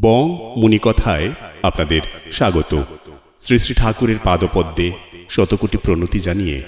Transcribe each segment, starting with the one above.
বং মুনিকথায় আপনাদের স্বাগত। শ্রী শ্রী ঠাকুরের পাদপদ্মে শতকোটি প্রণতি জানিয়ে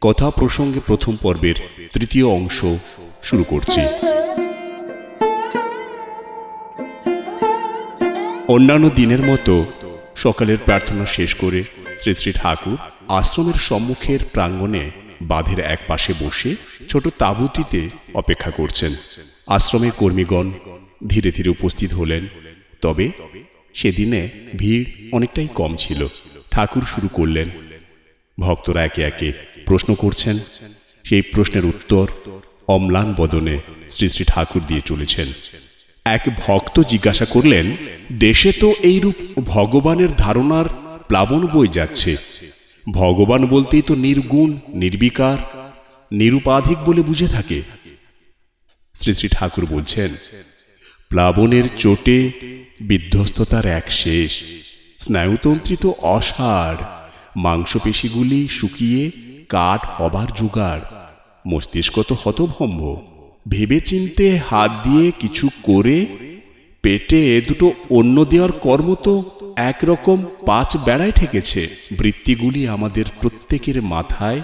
কথা প্রসঙ্গে প্রথম পর্বের তৃতীয় অংশ শুরু করছি। অন্যান্য দিনের মতো সকালের প্রার্থনা শেষ করে শ্রী শ্রী ঠাকুর আশ্রমের সম্মুখের প্রাঙ্গণে বাঁধের এক পাশে বসে ছোট তাঁবুটিতে অপেক্ষা করছেন। আশ্রমের কর্মীগণ ধীরে ধীরে উপস্থিত হলেন। তবে সেদিনে ভিড় অনেকটাই কম ছিল। ঠাকুর শুরু করলেন। ভক্তরা একে একে প্রশ্ন করছেন। সেই প্রশ্নের উত্তর অম্লান বদনে শ্রী শ্রী ঠাকুর দিয়ে চলেছেন। এক ভক্ত জিজ্ঞাসা করলেন, দেশে তো এইরূপ ভগবানের ধারণার প্লাবন বই যাচ্ছে। ভগবান বলতেই তো নির্গুণ, নির্বিকার, নিরুপাধিক বলে বুঝে থাকে। শ্রী শ্রী ঠাকুর বলছেন প্লাবনের চোটে বিধ্বস্ততার এক শেষ। স্নায়ুতন্ত্রিত তো অসাড়। মাংসপেশিগুলি শুকিয়ে কাঠ হবার জোগাড়। মস্তিষ্ক তো হতভম্ব। ভেবে চিনতে হাত দিয়ে কিছু করে পেটে দুটো অন্য দেওয়ার কর্ম তো একরকম পাঁচ বেড়ায় ঠেকেছে। বৃত্তিগুলি আমাদের প্রত্যেকের মাথায়,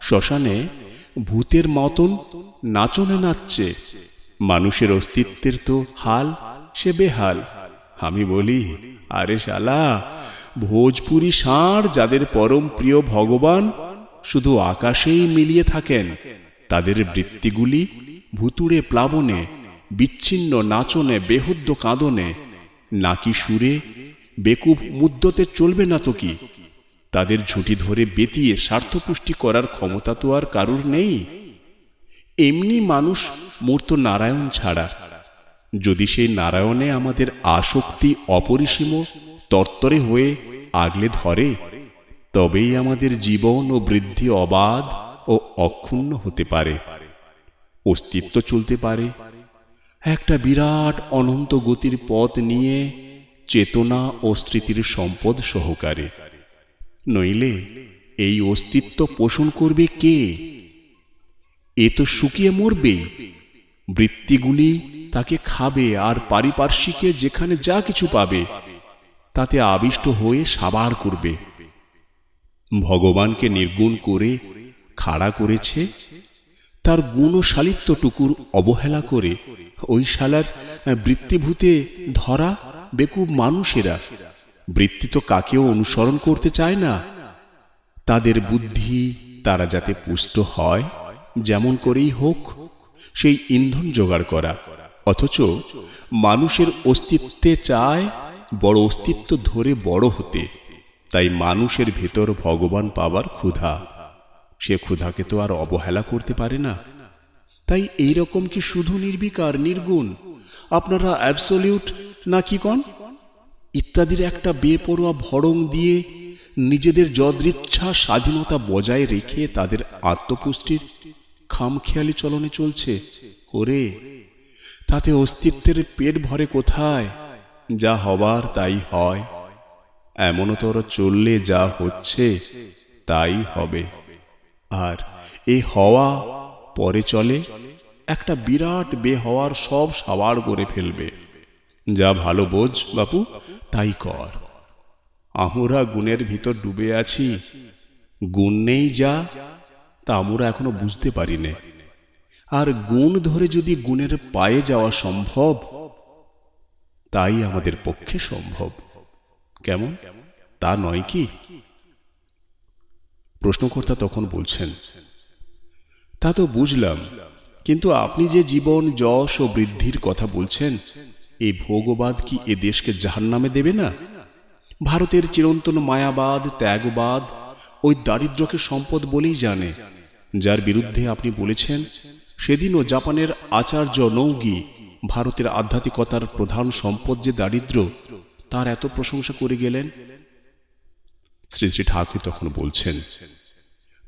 শ্মশানে ভূতের মতন নাচনে নাচছে। মানুষের অস্তিত্বের তো হাল, সে বেহাল। আমি বলি, আরে শালা, ভোজপুরি ষাঁড় যাদের পরম প্রিয় ভগবান শুধু আকাশেই মিলিয়ে থাকেন, তাদের বৃত্তিগুলি ভুতুড়ে প্লাবনে, বিচ্ছিন্ন নাচনে, বেহুদ্দ কাঁদনে, নাকি সুরে বেকুব মুদ্দতে চলবে না তো কি? তাদের ঝুঁটি ধরে বেতিয়ে স্বার্থপুষ্টি করার ক্ষমতা তো আর কারুর নেই। এমনি মানুষ মূর্ত নারায়ণ ছাড়া। যদি সেই নারায়ণে আমাদের আসক্তি অপরিসীম তরতরে হয়ে আগলে ধরে, তবেই আমাদের জীবন ও বৃদ্ধি অবাধ ও অক্ষুণ্ণ হতে পারে, অস্তিত্ব চলতে পারে। একটা বিরাট অনন্ত গতির পথ নিয়ে চেতনা ও স্মৃতির সম্পদ সহকারে। নইলে এই অস্তিত্ব পোষণ করবে কে? এ তো শুকিয়ে মরবে। বৃত্তিগুলি তাকে খাবে আর পারিপার্শ্বিকে যেখানে যা কিছু পাবে, তাতে আবিষ্ট হয়ে সাবার করবে। ভগবানকে নির্গুণ করে খাড়া করেছে, তার গুণ ও অবহেলা করে ওই শালার বৃত্তিভূতে ধরা বেকুব মানুষেরা। বৃত্তি তো কাকেও অনুসরণ করতে চায় না। তাদের বুদ্ধি তারা যাতে পুষ্ট হয়। যেমন করেই হোক, সেই ইন্ধন জোগাড় করা। অথচ মানুষের অস্তিত্বে চায় বড় অস্তিত্ব ধরে বড় হতে। তাই মানুষের ভেতর ভগবান পাবার ক্ষুধা। সে ক্ষুধাকে তো আর অবহেলা করতে পারে না। তাই এই রকম কি শুধু নির্বিকার, নির্গুণ? আপনারা অ্যাবসলিউট না কি কন? ইত্যাদির একটা বেপরোয়া ভড়ং দিয়ে নিজেদের যদৃচ্ছা স্বাধীনতা বজায় রেখে তাদের আত্মপুষ্টির খামখেয়ালি চলনে চলছে, ওরে, তাতে অস্তিত্বের পেট ভরে কোথায়? যা হবার তাই হয়। এমনতর চললে যা হচ্ছে, তাই হবে। আর এ হওয়া পরে চলে, একটা বিরাট বে হওয়ার সব সাবার করে ফেলবে। যা ভালো বোঝ, বাপু, তাই কর। আমরা গুণের ভিতর ডুবে আছি, গুণ নেই যা তা আমরা এখনও বুঝতে পারি না আর গুণ ধরে যদি গুণের পায়ে যাওয়া সম্ভব, তাই আমাদের পক্ষে সম্ভব। কেমন? তা নয় কি? প্রশ্নকর্তা তখন বলছেন, তা তো বুঝলাম, কিন্তু আপনি যে জীবন, যশ ও বৃদ্ধির কথা বলছেন এই ভোগবাদ কি এ দেশকে জাহান নামে দেবে না? ভারতের চিরন্তন মায়াবাদ, ত্যাগবাদ ওই দারিদ্রকে সম্পদ বলেই জানে। যার বিরুদ্ধে আপনি বলেছেন, সেদিনও জাপানের আচার্য নৌগি ভারতের আধ্যাত্মিকতার প্রধান সম্পদ যে দারিদ্র, তার এত প্রশংসা করে গেলেন। শ্রী শ্রী ঠাকুর তখন বলছেন,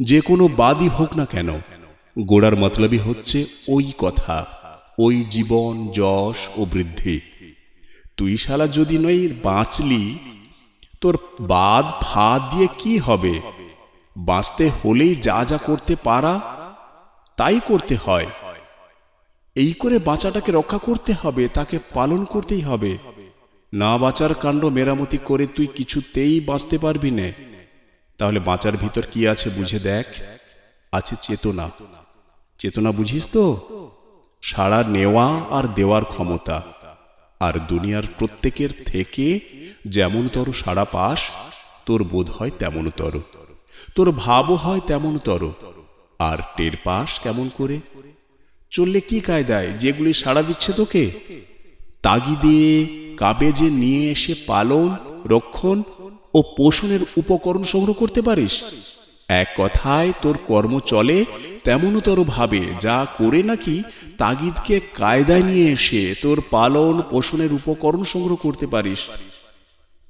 যে কোনো বাদই হোক না কেন, গোড়ার মতলবই হচ্ছে ওই কথা, ওই জীবন, যশ ও বৃদ্ধি। তুই শালা যদি নই বাঁচলি, তোর বাদ, ফাঁদ দিয়ে কি হবে? বাঁচতে হলেই যা যা করতে পারা, তাই করতে হয়। এই করে বাঁচাটাকে রক্ষা করতে হবে, তাকে পালন করতেই হবে। না বাঁচার কাণ্ড মেরামতি করে তুই কিছুতেই বাঁচতে পারবি না। তাহলে বাঁচার ভিতর কি আছে বুঝে দেখ। আছে চেতনা। চেতনা বুঝিস তো? সাড়া নেওয়া আর দেওয়ার ক্ষমতা। আর দুনিয়ার প্রত্যেকের থেকে যেমন যেমনতর সাড়া পাস, তোর বোধ হয় তেমন তেমনতর তোর ভাবও হয় তেমনতর আর টের পাস কেমন করে? চললে কি কায়দায়? যেগুলি সাড়া দিচ্ছে তোকে? তাগিদে কাবেজে নিয়ে এসে পালন, রক্ষণ ও পোষণের উপকরণ সংগ্রহ করতে পারিস। এক কথায়, তোর কর্ম চলে তেমনতর ভাবে, যা করে নাকি তাগিদকে কায়দায় নিয়ে এসে তোর পালন, পোষণের উপকরণ সংগ্রহ করতে পারিস।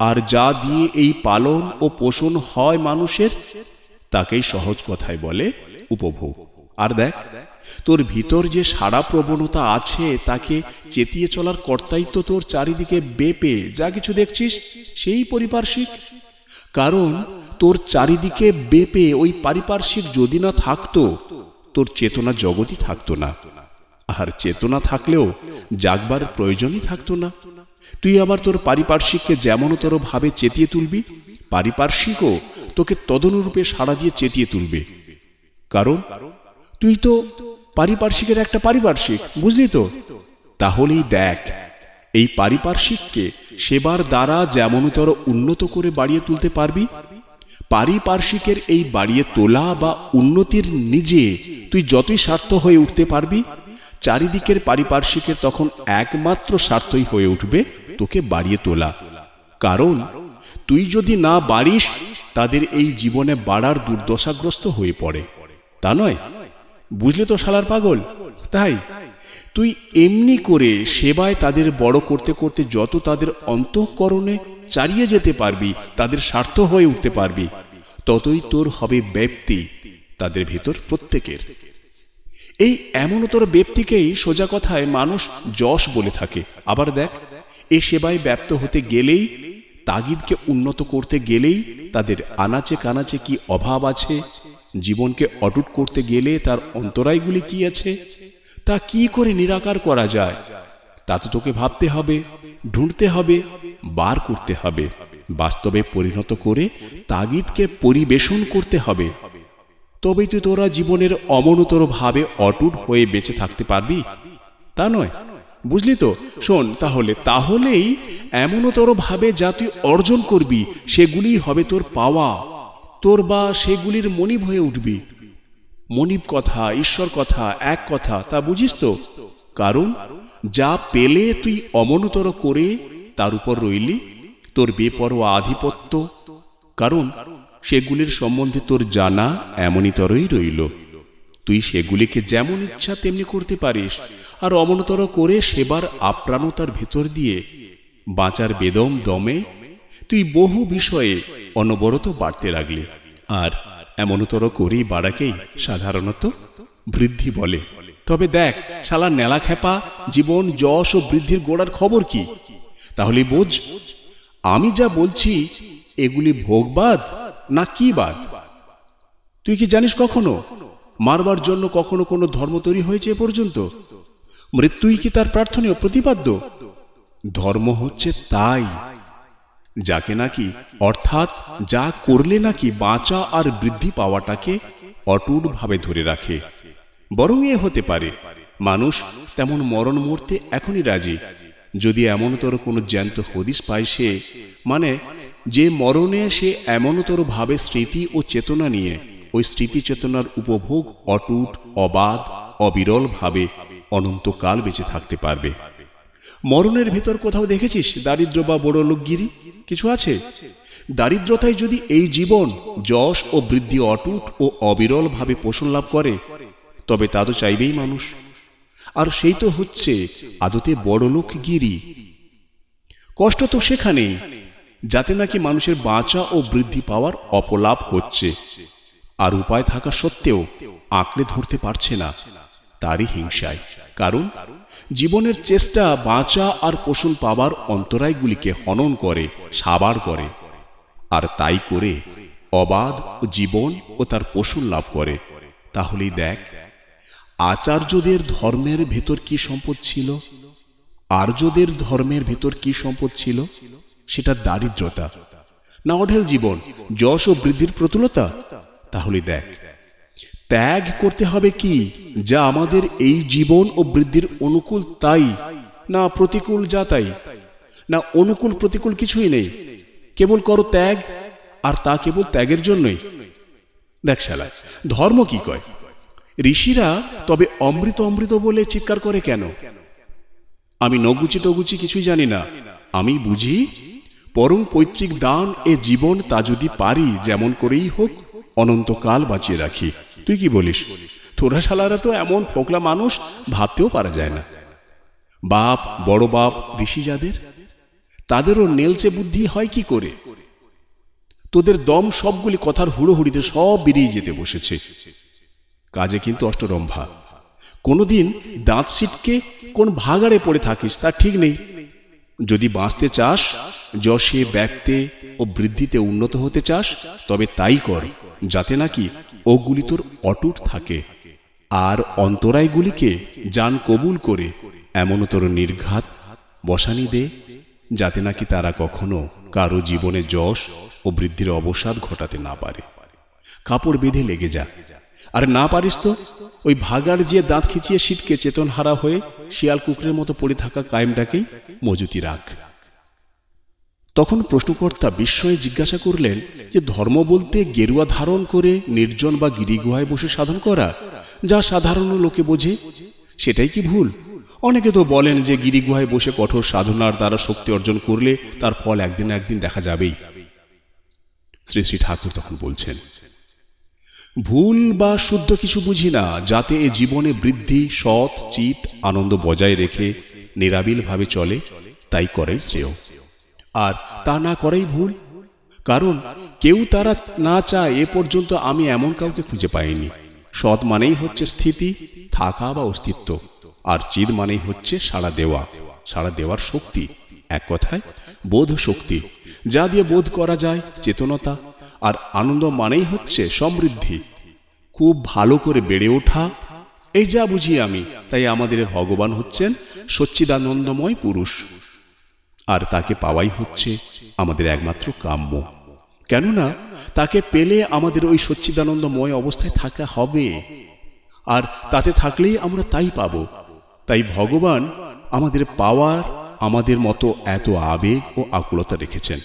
আর যা দিয়ে এই পালন ও পোষণ হয় মানুষের, তাকেই সহজ কথায় বলে উপভোগ। আর দেখ, তোর ভিতর যে সারা প্রবণতা আছে, তাকে চেতিয়ে চলার কর্তাই তো তোর চারিদিকে বেপে, যা কিছু দেখছিস সেই পরিপার্শ্বিক। কারণ তোর চারিদিকে বেপে ওই পারিপার্শ্বিক যদি না থাকতো, তোর চেতনা জগতই থাকতো না। আর চেতনা থাকলেও জাগবার প্রয়োজনই থাকতো না। তুই আবার তোর পারিপার্শ্বিককে যেমনতর ভাবে চেতিয়ে তুলবি, পারিপার্শ্বিকও তোকে তদনুরূপে সাড়া দিয়ে চেতিয়ে তুলবে। কারণ তুই তো পারিপার্শ্বিকের একটা পারিপার্শ্বিক, বুঝলি তো? তাহলেই দেখ, এই পারিপার্শ্বিককে সেবার দ্বারা যেমনতর উন্নত করে বাড়িয়ে তুলতে পারবি, পারিপার্শ্বিকের এই বাড়িয়ে তোলা বা উন্নতির নিজে তুই যতই স্বার্থ হয়ে উঠতে পারবি চারিদিকের পারিপার্শ্বিকের তখন একমাত্র স্বার্থই হয়ে উঠবে তোকে বাড়িয়ে তোলা। কারণ তুই যদি না বাড়িস, তাদের এই জীবনে বাড়ার দুর্দশাগ্রস্ত হয়ে পড়ে। তা নয়। বুঝলে তো শালার পাগল? তাই। তুই এমনি করে সেবায় তাদের বড় করতে করতে যত তাদের অন্তঃকরণে চারিয়ে যেতে পারবি, তাদের স্বার্থ হয়ে উঠতে পারবি, ততই তোর হবে ব্যক্তি তাদের ভেতর প্রত্যেকের। এই এমনতর ব্যক্তিকেই সোজা কথায় মানুষ যশ বলে থাকে। আবার দেখ, এ সেবায় ব্যপ্ত হতে গেলেই, তাগিদকে উন্নত করতে গেলেই তাদের আনাচে কানাচে কি অভাব আছে? জীবনকে অটুট করতে গেলে তার অন্তরায়গুলি কি আছে? তা কি করে নিরাকার করা যায়? তা তো তোকে ভাবতে হবে, ঢুঁড়তে হবে, বার করতে হবে। বাস্তবে পরিণত করে তাগিদকে পরিবেশন করতে হবে। তবেই তো তোরা জীবনের অমনতর ভাবে অটুট হয়ে বেঁচে থাকতে পারবি? তা নয়। বুঝলি তো? শোন, তাহলে, তাহলেই এমনতর ভাবে যা তুই অর্জন করবি, সেগুলিই হবে তোর পাওয়া। তোর বা সেগুলির মনিব হয়ে উঠবি। মনিব কথা, ঈশ্বর কথা, এক কথা, তা বুঝিস তো? কারণ, যা পেলে তুই অমনতর করে তার উপর রইলি, তোর বেপরোয়া আধিপত্য। কারণ সেগুলির সম্বন্ধে তোর জানা এমনইতরই রইল। তুই সেগুলিকে যেমন ইচ্ছা তেমনি করতে পারিস, আর অমনতর করে সেবার আপ্রাণতার ভেতর দিয়ে বাঁচার বেদম দমে তুই বহু বিষয়ে অনবরত বাড়তে লাগলি, আর এমনতর করেই বাড়াকেই সাধারণত বৃদ্ধি বলে। তবে দেখ, শালা নেলা খেপা, জীবন, যশ ও বৃদ্ধির গোড়ার খবর কি? তাহলে বোঝ, আমি যা বলছি, এগুলি ভোগবাদ না কি বাদ তুই কি জানিস কখনো মারবার জন্য কখনো কোনো ধর্ম তৈরি হয়েছে এ পর্যন্ত? মৃত্যুই কি তার প্রার্থনীয় প্রতিপাদ্য? ধর্ম হচ্ছে তাই। যাকে নাকি অর্থাৎ যা করলে নাকি বাঁচা আর বৃদ্ধি পাওয়াটাকে অটুটভাবে ধরে রাখে। বরং এ হতে পারে, মানুষ তেমন মরণ মরতে এখনই রাজি। যদি এমনতর কোনো জ্যান্ত হদিস পায় সে মানে যে মরণে সে এমনতর ভাবে স্মৃতি ও চেতনা নিয়ে, ওই স্মৃতি চেতনার উপভোগ অটুট, অবাধ অবিরল ভাবে অনন্তকাল বেঁচে থাকতে পারবে। মরণের ভেতর কোথাও দেখেছিস, দারিদ্র বা বড় লোকগিরি? কিছু আছে? দারিদ্রতায় যদি এই জীবন যশ ও বৃদ্ধি অটুট ও অবিরল ভাবে পোষণ লাভ করে, তবে তা তো চাইবেই মানুষ। আর সেই তো হচ্ছে আদতে বড় লোকগিরি কষ্ট তো সেখানেই। যাতে নাকি মানুষের বাঁচা ও বৃদ্ধি পাওয়ার অপলাপ হচ্ছে। আর উপায় থাকা সত্ত্বেও আঁকড়ে ধরতে পারছে না তারই হিংসায়। কারণ জীবনের চেষ্টা বাঁচা আর পোষণ পাবার অন্তরায়গুলিকে হনন করে, সাবার করে। আর তাই করে অবাধ জীবন ও তার পোষণ লাভ করে। তাহলেই দেখ, আচার্যদের ধর্মের ভেতর কি সম্পদ ছিল? আর্যদের ধর্মের ভেতর কি সম্পদ ছিল? সেটা দারিদ্রতা। না অঢেল জীবন, যশ ও বৃদ্ধির প্রতুলতা? তাহলে দেখ। ত্যাগ করতে হবে কি? যা আমাদের এই জীবন ও বৃদ্ধির অনুকূল তাই, না প্রতিকূল যা তাই। না অনুকূল প্রতিকূল কিছুই নেই। কেবল করো ত্যাগ, আর তা কেবল ত্যাগের জন্যই। দেখ শালা, ধর্ম কি কয়? ঋষিরা তবে অমৃত অমৃত বলে চিৎকার করে কেন? আমি নগুচি টগুচি কিছুই জানি না। আমি বুঝি পরম পৈতৃক দান এ জীবন তা যদি পারি, যেমন করেই হোক, অনন্তকাল বাঁচিয়ে রাখি। তুই কি বলিস? তোরা শালারা তো এমন ফোকলা মানুষ, ভাবতেও পারা যায় না। বাপ, বড় বাপ, ঋষি যাদের, তাদেরও নেলচে বুদ্ধি হয় কি করে? তোদের দম সবগুলি কথার হুড়োহুড়িতে সব বেরিয়ে যেতে বসেছে। কাজে কিন্তু অষ্টরম্ভা। কোনোদিন দাঁত সিটকে কোন ভাগাড়ে পড়ে থাকিস, তা ঠিক নেই। যদি বাঁচতে চাস, যশে ব্যক্তে ও বৃদ্ধিতে উন্নত হতে চাস, তবে তাই কর, যাতে নাকি ওগুলি তোর অটুট থাকে। আর অন্তরায়গুলিকে যান কবুল করে এমন তোর নির্ঘাত বসানি দে, যাতে নাকি তারা কখনো কারও জীবনে যশ ও বৃদ্ধির অবসাদ ঘটাতে না পারে। কাপড় বেঁধে লেগে যা। আর না পারিস তো, ওই ভাগার যে দাঁত খিচিয়ে শীতকে চেতন হারা হয়ে শিয়াল কুকুরের মতো পড়ে থাকা কায়েমটাকেই মজুতি রাখ। তখন প্রশ্নকর্তা বিস্ময়ে জিজ্ঞাসা করলেন যে ধর্ম বলতে গেরুয়া ধারণ করে নির্জন বা গিরিগুহায় বসে সাধন করা, যা সাধারণ লোকে বোঝে, সেটাই কি ভুল? অনেকে তো বলেন যে গিরিগুহায় বসে কঠোর সাধনার দ্বারা শক্তি অর্জন করলে তার ফল একদিন একদিন দেখা যাবেই। শ্রী শ্রী ঠাকুর তখন বলছেন ভুল বা শুদ্ধ কিছু বুঝি না, যাতে এ জীবনে বৃদ্ধি, সৎ, চিত, আনন্দ বজায় রেখে নিরাবিলভাবে চলে, তাই করাই শ্রেয়। আর তা না করেই ভুল। কারণ কেউ তারা না চায় এ পর্যন্ত আমি এমন কাউকে খুঁজে পাইনি। সৎ মানেই হচ্ছে স্থিতি, থাকা বা অস্তিত্ব। আর চিদ মানেই হচ্ছে সাড়া দেওয়া। সাড়া দেওয়ার শক্তি। এক কথায় বোধ শক্তি যা দিয়ে বোধ করা যায়, চেতনতা আর আনন্দ মানেই হচ্ছে সমৃদ্ধি। খুব ভালো করে বেড়ে ওঠা, এই যা বুঝি আমি, তাই আমাদের ভগবান হচ্ছেন সচ্চিদানন্দময় পুরুষ। আর তাকে পাওয়াই হচ্ছে আমাদের একমাত্র কাম্য। কেননা, তাকে পেলে আমাদের ওই সচ্চিদানন্দময় অবস্থায় থাকা হবে। আর তাতে থাকলেই আমরা তাই পাব। তাই ভগবান আমাদের পাওয়ার, আমাদের মতো এত আবেগ ও আকুলতা রেখেছেন।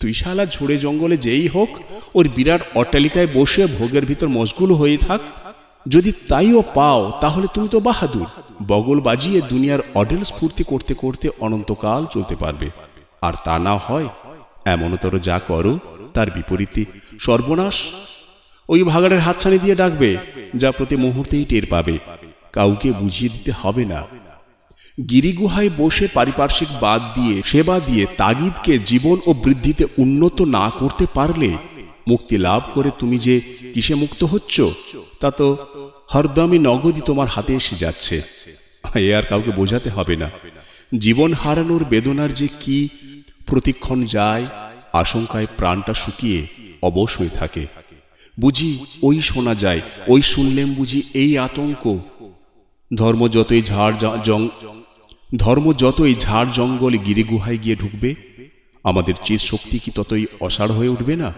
তুই শালা ঝোড়ে জঙ্গলে যেই হোক, ওর বিরাট অট্টালিকায় বসে ভোগের ভিতর মশগুল হয়ে থাক। যদি তাইও পাও, তাহলে তুমি তো বাহাদুর। বগল বাজিয়ে দুনিয়ার অডেল স্ফূর্তি করতে করতে অনন্তকাল চলতে পারবে। আর তা না হয় এমনতর যা করো, তার বিপরীতে সর্বনাশ। ওই ভাগাড়ের হাতছানি দিয়ে ডাকবে, যা প্রতি মুহূর্তেই টের পাবে। কাউকে বুঝিয়ে দিতে হবে না। গিরিগুহায় বসে পারিপার্শ্বিক বাদ দিয়ে সেবা দিয়ে তাগিদকে জীবন ও বৃদ্ধিতে উন্নত না করতে পারলে মুক্তি লাভ করে তুমি যে কিসে মুক্ত হচ্ছ, তা তো হরদমই নগদই তোমার হাতে এসে যাচ্ছে। এ আর কাউকে বোঝাতে হবে না। জীবন হারানোর বেদনার যে কি প্রতিক্ষণ যায়, আশঙ্কায় প্রাণটা শুকিয়ে অবশ হয়ে থাকে। বুঝি ওই শোনা যায়, ওই শুনলেম বুঝি এই আতঙ্ক। ধর্ম যতই ঝাড় জ- ধর্ম যতই ঝাড় জঙ্গল গিরি গুহায় গিয়ে ঢুকবে, আমাদের চিত শক্তি কি ততই অসাড় হয়ে উঠবে না?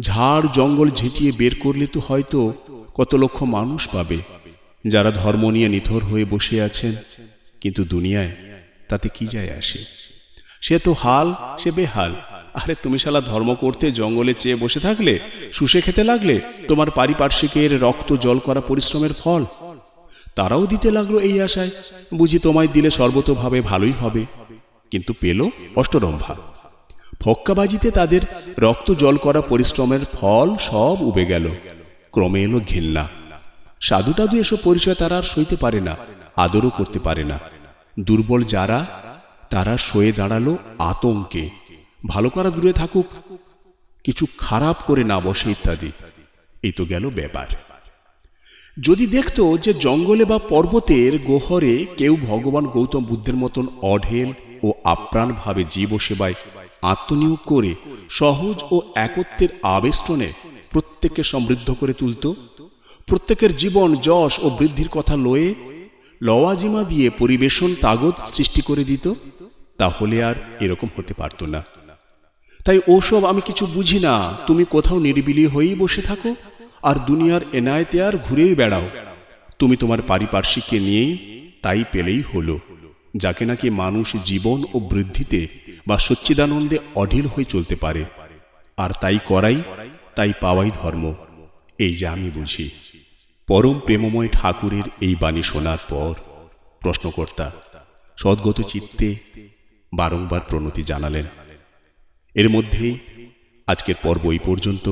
ঝাড় জঙ্গল ঝেঁটিয়ে বের করলে তো হয়তো কত লক্ষ মানুষ পাবে, যারা ধর্ম নিয়ে নিথর হয়ে বসে আছেন। কিন্তু দুনিয়ায় তাতে কি যায় আসে? সে তো হাল, সে বেহাল। আরে তুমি শালা ধর্ম করতে জঙ্গলে চেয়ে বসে থাকলে, শুষে খেতে লাগলে, তোমার পারিপার্শ্বিকের রক্ত জল করা পরিশ্রমের ফল। তারাও দিতে লাগল এই আশায়। বুঝি তোমায় দিলে সর্বতোভাবে ভালোই হবে। কিন্তু পেল অষ্টরম্ভা। ফক্কাবাজিতে তাদের রক্ত জল করা পরিশ্রমের ফল সব উবে গেল। ক্রমে এলো ঘেন্না। সাধু টাধু এসব পরিচয় তারা আর সইতে পারে না, আদরও করতে পারে না। দুর্বল যারা, তারা সয়ে দাঁড়াল আতঙ্কে। ভালো করা দূরে থাকুক, কিছু খারাপ করে না বসে ইত্যাদি। এই তো গেল ব্যাপার। যদি দেখতো যে জঙ্গলে বা পর্বতের গোহরে কেউ ভগবান গৌতম বুদ্ধের মতন অঢেল ও আপ্রাণভাবে জীব সেবায় আত্মনিয়োগ করে সহজ ও একত্বের আবেষ্টনে প্রত্যেককে সমৃদ্ধ করে তুলত, প্রত্যেকের জীবন যশ ও বৃদ্ধির কথা লয়ে লওয়াজিমা দিয়ে পরিবেশন তাগত সৃষ্টি করে দিত, তাহলে আর এরকম হতে পারত না। তাই ওসব আমি কিছু বুঝি না, তুমি কোথাও নিরিবিলি হয়েই বসে থাকো। আর দুনিয়ার এনায়েতে আর ঘুরেই বেড়াও। তুমি তোমার পারিপার্শ্বিককে নিয়েই তাই পেলেই হলো, যাকে নাকি মানুষ জীবন ও বৃদ্ধিতে বা সচ্চিদানন্দে অঢিল হয়ে চলতে পারে। আর তাই করাই, তাই পাওয়াই ধর্ম, এই যে আমি বুঝি। পরম প্রেমময় ঠাকুরের এই বাণী শোনার পর, প্রশ্নকর্তা, সদ্গত চিত্তে বারংবার প্রণতি জানালেন। এর মধ্যেই আজকের পর্ব এই পর্যন্ত।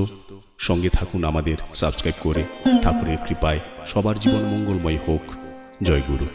সঙ্গে থাকুন আমাদের সাবস্ক্রাইব করে ঠাকুরের কৃপায়। সবার জীবন মঙ্গলময় হোক। জয় গুরু।